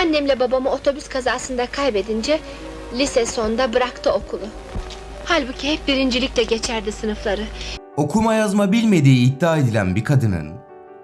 Annemle babamı otobüs kazasında kaybedince lise sonunda bıraktı okulu. Halbuki hep birincilikle geçerdi sınıfları. Okuma yazma bilmediği iddia edilen bir kadının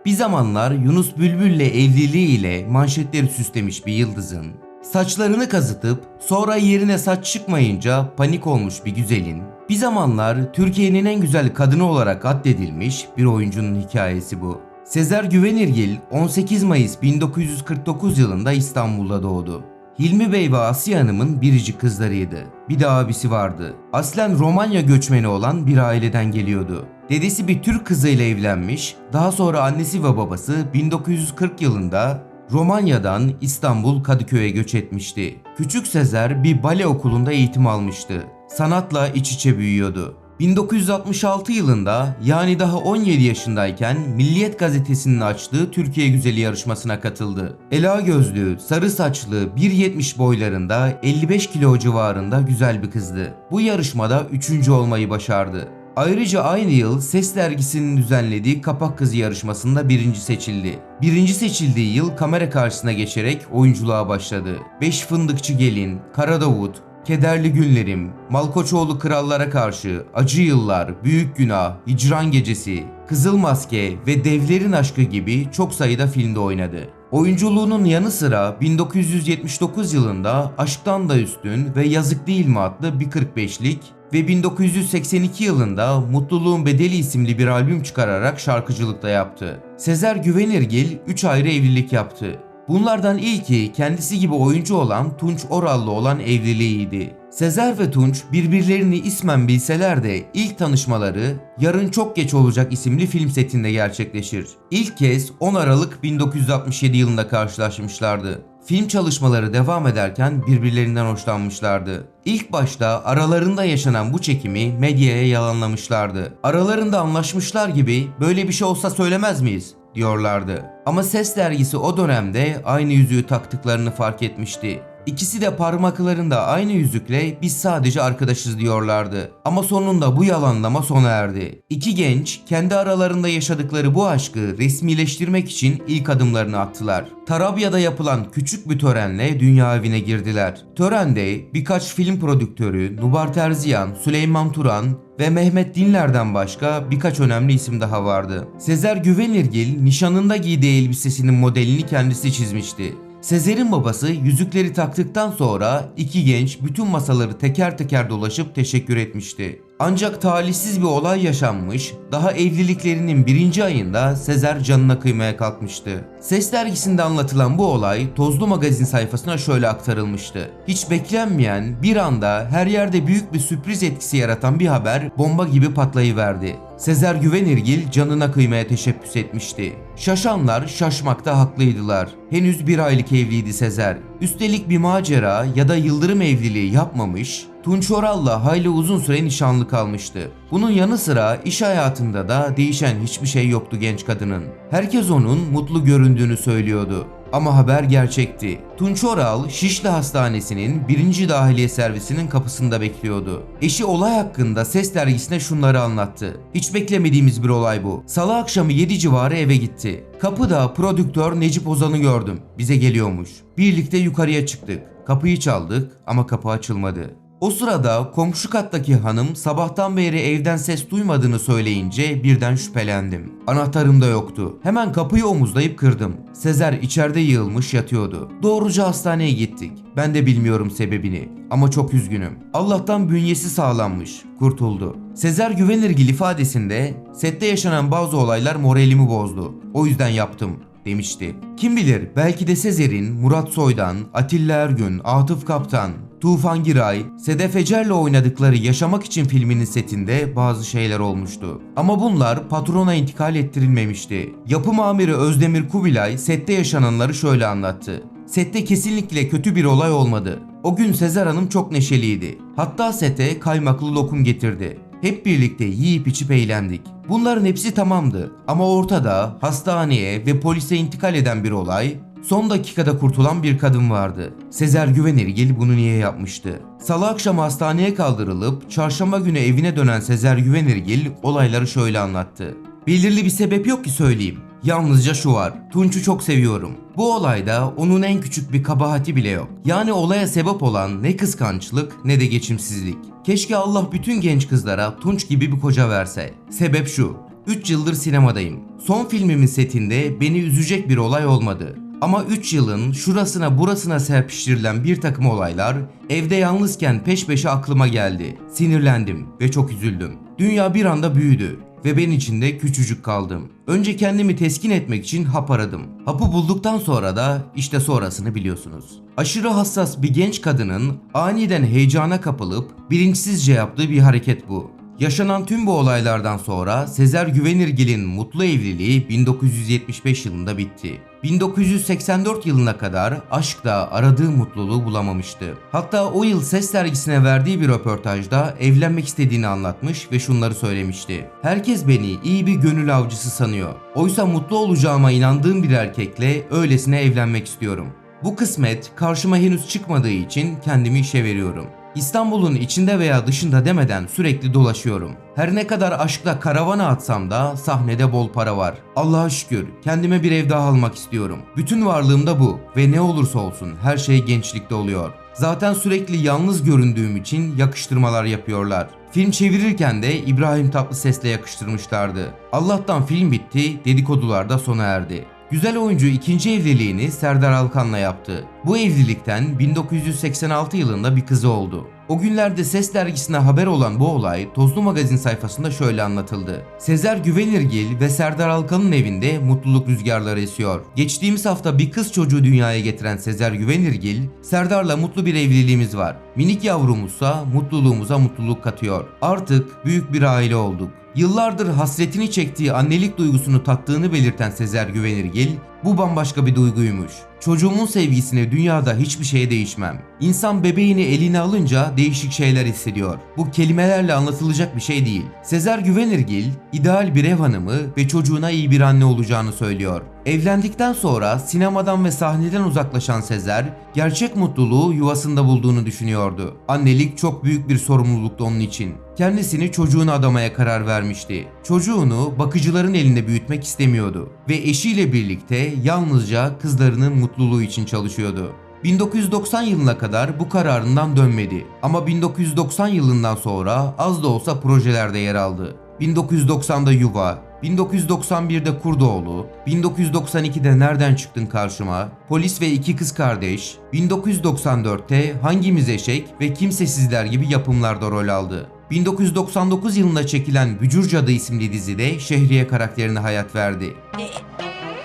bir zamanlar Yunus Bülbül'le evliliğiyle manşetleri süslemiş bir yıldızın saçlarını kazıtıp sonra yerine saç çıkmayınca panik olmuş bir güzelin bir zamanlar Türkiye'nin en güzel kadını olarak addedilmiş bir oyuncunun hikayesi bu. Sezer Güvenirgil 18 Mayıs 1949 yılında İstanbul'da doğdu. Hilmi Bey ve Asiye Hanım'ın biricik kızlarıydı. Bir de abisi vardı. Aslen Romanya göçmeni olan bir aileden geliyordu. Dedesi bir Türk kızıyla evlenmiş, daha sonra annesi ve babası 1940 yılında Romanya'dan İstanbul Kadıköy'e göç etmişti. Küçük Sezer bir bale okulunda eğitim almıştı. Sanatla iç içe büyüyordu. 1966 yılında yani daha 17 yaşındayken Milliyet gazetesinin açtığı Türkiye Güzeli yarışmasına katıldı. Ela gözlü, sarı saçlı, 1.70 boylarında 55 kilo civarında güzel bir kızdı. Bu yarışmada 3. olmayı başardı. Ayrıca aynı yıl Ses dergisinin düzenlediği Kapak Kızı yarışmasında birinci seçildi. Birinci seçildiği yıl kamera karşısına geçerek oyunculuğa başladı. Beş Fındıkçı Gelin, Kara Davut, Kederli Günlerim, Malkoçoğlu Krallara Karşı, Acı Yıllar, Büyük Günah, Hicran Gecesi, Kızıl Maske ve Devlerin Aşkı gibi çok sayıda filmde oynadı. Oyunculuğunun yanı sıra 1979 yılında Aşktan da Üstün ve Yazık Değil mi adlı bir 45'lik ve 1982 yılında Mutluluğun Bedeli isimli bir albüm çıkararak şarkıcılıkta yaptı. Sezer Güvenirgil 3 ayrı evlilik yaptı. Bunlardan ilki kendisi gibi oyuncu olan Tunç Oral'la olan evliliğiydi. Sezer ve Tunç birbirlerini ismen bilseler de ilk tanışmaları Yarın Çok Geç Olacak isimli film setinde gerçekleşir. İlk kez 10 Aralık 1967 yılında karşılaşmışlardı. Film çalışmaları devam ederken birbirlerinden hoşlanmışlardı. İlk başta aralarında yaşanan bu çekimi medyaya yalanlamışlardı. Aralarında anlaşmışlar gibi böyle bir şey olsa söylemez miyiz? Diyorlardı. Ama Ses dergisi o dönemde aynı yüzüğü taktıklarını fark etmişti. İkisi de parmaklarında aynı yüzükle biz sadece arkadaşız diyorlardı. Ama sonunda bu yalanlama sona erdi. İki genç kendi aralarında yaşadıkları bu aşkı resmileştirmek için ilk adımlarını attılar. Tarabya'da yapılan küçük bir törenle dünya evine girdiler. Törende birkaç film prodüktörü Nubar Terziyan, Süleyman Turan ve Mehmet Dinler'den başka birkaç önemli isim daha vardı. Sezer Güvenirgil nişanında giydiği elbisesinin modelini kendisi çizmişti. Sezer'in babası yüzükleri taktıktan sonra iki genç bütün masaları teker teker dolaşıp teşekkür etmişti. Ancak talihsiz bir olay yaşanmış, daha evliliklerinin birinci ayında Sezer canına kıymaya kalkmıştı. Ses dergisinde anlatılan bu olay Tozlu Magazin sayfasına şöyle aktarılmıştı. Hiç beklenmeyen bir anda her yerde büyük bir sürpriz etkisi yaratan bir haber bomba gibi patlayıverdi. Sezer Güvenirgil canına kıymaya teşebbüs etmişti. Şaşanlar şaşmakta haklıydılar. Henüz bir aylık evliydi Sezer. Üstelik bir macera ya da yıldırım evliliği yapmamış, Tunç Oral'la hayli uzun süre nişanlı kalmıştı. Bunun yanı sıra iş hayatında da değişen hiçbir şey yoktu genç kadının. Herkes onun mutlu göründüğünü söylüyordu. Ama haber gerçekti. Tunç Oral, Şişli Hastanesi'nin 1. Dahiliye Servisinin kapısında bekliyordu. Eşi olay hakkında ses dergisine şunları anlattı. Hiç beklemediğimiz bir olay bu. Salı akşamı 7 civarı eve gitti. Kapıda prodüktör Necip Ozan'ı gördüm. Bize geliyormuş. Birlikte yukarıya çıktık. Kapıyı çaldık ama kapı açılmadı. O sırada komşu kattaki hanım sabahtan beri evden ses duymadığını söyleyince birden şüphelendim. Anahtarım da yoktu. Hemen kapıyı omuzlayıp kırdım. Sezer içeride yığılmış yatıyordu. Doğruca hastaneye gittik. Ben de bilmiyorum sebebini ama çok üzgünüm. Allah'tan bünyesi sağlanmış. Kurtuldu. Sezer Güvenirgil ifadesinde sette yaşanan bazı olaylar moralimi bozdu. O yüzden yaptım demişti. Kim bilir belki de Sezer'in Murat Soydan, Atilla Ergün, Atıf Kaptan, Tufan Giray, Sedef Ecer'le oynadıkları Yaşamak için filminin setinde bazı şeyler olmuştu. Ama bunlar patrona intikal ettirilmemişti. Yapım amiri Özdemir Kubilay sette yaşananları şöyle anlattı. Sette kesinlikle kötü bir olay olmadı. O gün Sezer Hanım çok neşeliydi. Hatta sete kaymaklı lokum getirdi. Hep birlikte yiyip içip eğlendik. Bunların hepsi tamamdı ama ortada hastaneye ve polise intikal eden bir olay, son dakikada kurtulan bir kadın vardı. Sezer Güvenirgil bunu niye yapmıştı? Salı akşamı hastaneye kaldırılıp çarşamba günü evine dönen Sezer Güvenirgil olayları şöyle anlattı. Belirli bir sebep yok ki söyleyeyim. Yalnızca şu var. Tunç'u çok seviyorum. Bu olayda onun en küçük bir kabahati bile yok. Yani olaya sebep olan ne kıskançlık ne de geçimsizlik. Keşke Allah bütün genç kızlara Tunç gibi bir koca verse. Sebep şu. 3 yıldır sinemadayım. Son filmimin setinde beni üzecek bir olay olmadı. Ama 3 yılın şurasına burasına serpiştirilen bir takım olaylar evde yalnızken peş peşe aklıma geldi. Sinirlendim ve çok üzüldüm. Dünya bir anda büyüdü ve ben içinde küçücük kaldım. Önce kendimi teskin etmek için hap aradım. Hapı bulduktan sonra da işte sonrasını biliyorsunuz. Aşırı hassas bir genç kadının aniden heyecana kapılıp bilinçsizce yaptığı bir hareket bu. Yaşanan tüm bu olaylardan sonra Sezer Güvenirgil'in mutlu evliliği 1975 yılında bitti. 1984 yılına kadar aşkta aradığı mutluluğu bulamamıştı. Hatta o yıl Ses dergisine verdiği bir röportajda evlenmek istediğini anlatmış ve şunları söylemişti. Herkes beni iyi bir gönül avcısı sanıyor. Oysa mutlu olacağıma inandığım bir erkekle öylesine evlenmek istiyorum. Bu kısmet karşıma henüz çıkmadığı için kendimi işe veriyorum. İstanbul'un içinde veya dışında demeden sürekli dolaşıyorum. Her ne kadar aşkla karavana atsam da sahnede bol para var. Allah'a şükür kendime bir ev daha almak istiyorum. Bütün varlığımda bu ve ne olursa olsun her şey gençlikte oluyor. Zaten sürekli yalnız göründüğüm için yakıştırmalar yapıyorlar. Film çevirirken de İbrahim Tatlıses'le yakıştırmışlardı. Allah'tan film bitti, dedikodular da sona erdi. Güzel oyuncu ikinci evliliğini Serdar Alkan'la yaptı. Bu evlilikten 1986 yılında bir kızı oldu. O günlerde Ses dergisine haber olan bu olay Tozlu Magazin sayfasında şöyle anlatıldı. Sezer Güvenirgil ve Serdar Alkan'ın evinde mutluluk rüzgarları esiyor. Geçtiğimiz hafta bir kız çocuğu dünyaya getiren Sezer Güvenirgil, Serdar'la mutlu bir evliliğimiz var. Minik yavrumuzsa mutluluğumuza mutluluk katıyor. Artık büyük bir aile olduk. Yıllardır hasretini çektiği annelik duygusunu tattığını belirten Sezer Güvenirgil, bu bambaşka bir duyguymuş. Çocuğumun sevgisine dünyada hiçbir şeye değişmem. İnsan bebeğini eline alınca değişik şeyler hissediyor. Bu kelimelerle anlatılacak bir şey değil. Sezer Güvenirgil, ideal bir ev hanımı ve çocuğuna iyi bir anne olacağını söylüyor. Evlendikten sonra sinemadan ve sahneden uzaklaşan Sezer, gerçek mutluluğu yuvasında bulduğunu düşünüyordu. Annelik çok büyük bir sorumluluktu onun için. Kendisini çocuğuna adamaya karar vermişti. Çocuğunu bakıcıların elinde büyütmek istemiyordu ve eşiyle birlikte yalnızca kızlarının mutluluğu için çalışıyordu. 1990 yılına kadar bu kararından dönmedi ama 1990 yılından sonra az da olsa projelerde yer aldı. 1990'da Yuva, 1991'de Kurdoğlu, 1992'de Nereden Çıktın Karşıma, Polis ve İki Kız Kardeş, 1994'te Hangimiz Eşek ve Kimsesizler gibi yapımlarda rol aldı. 1999 yılında çekilen Bücür Cadı isimli dizide Şehriye karakterine hayat verdi.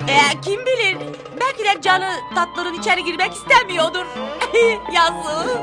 Ee, kim bilir? Belki canı tatların içeri girmek istemiyordur. Yazık.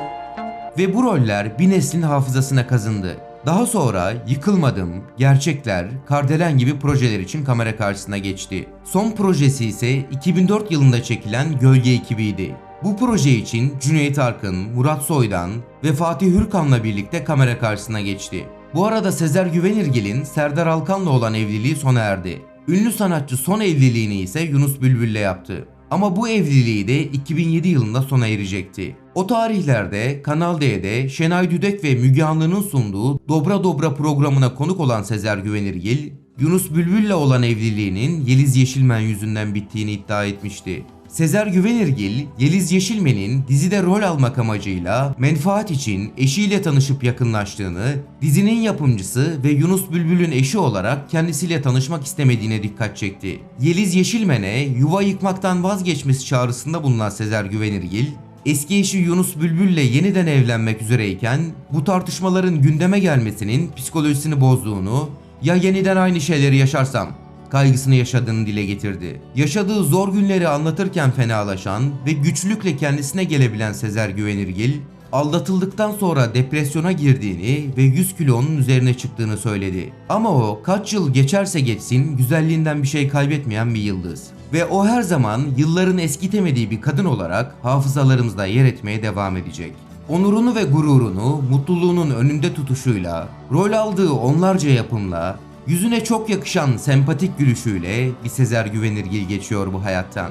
Ve bu roller bir neslin hafızasına kazındı. Daha sonra Yıkılmadım, Gerçekler, Kardelen gibi projeler için kamera karşısına geçti. Son projesi ise 2004 yılında çekilen Gölge ekibiydi. Bu proje için Cüneyt Arkın, Murat Soydan ve Fatih Hürkan'la birlikte kamera karşısına geçti. Bu arada Sezer Güvenirgil'in Serdar Alkan'la olan evliliği sona erdi. Ünlü sanatçı son evliliğini ise Yunus Bülbül'le yaptı. Ama bu evliliği de 2007 yılında sona erecekti. O tarihlerde Kanal D'de Şenay Düdek ve Müge Anlı'nın sunduğu Dobra Dobra programına konuk olan Sezer Güvenirgil, Yunus Bülbül'le olan evliliğinin Yeliz Yeşilmen yüzünden bittiğini iddia etmişti. Sezer Güvenirgil, Yeliz Yeşilmen'in dizide rol almak amacıyla menfaat için eşiyle tanışıp yakınlaştığını, dizinin yapımcısı ve Yunus Bülbül'ün eşi olarak kendisiyle tanışmak istemediğine dikkat çekti. Yeliz Yeşilmen'e yuva yıkmaktan vazgeçmesi çağrısında bulunan Sezer Güvenirgil, eski eşi Yunus Bülbül'le yeniden evlenmek üzereyken bu tartışmaların gündeme gelmesinin psikolojisini bozduğunu, ya yeniden aynı şeyleri yaşarsam kaygısını yaşadığını dile getirdi. Yaşadığı zor günleri anlatırken fenalaşan ve güçlükle kendisine gelebilen Sezer Güvenirgil, aldatıldıktan sonra depresyona girdiğini ve 100 kilonun üzerine çıktığını söyledi. Ama o kaç yıl geçerse geçsin güzelliğinden bir şey kaybetmeyen bir yıldız. Ve o her zaman yılların eskitemediği bir kadın olarak hafızalarımızda yer etmeye devam edecek. Onurunu ve gururunu mutluluğunun önünde tutuşuyla, rol aldığı onlarca yapımla, yüzüne çok yakışan sempatik gülüşüyle bir Sezer Güvenirgil geçiyor bu hayattan.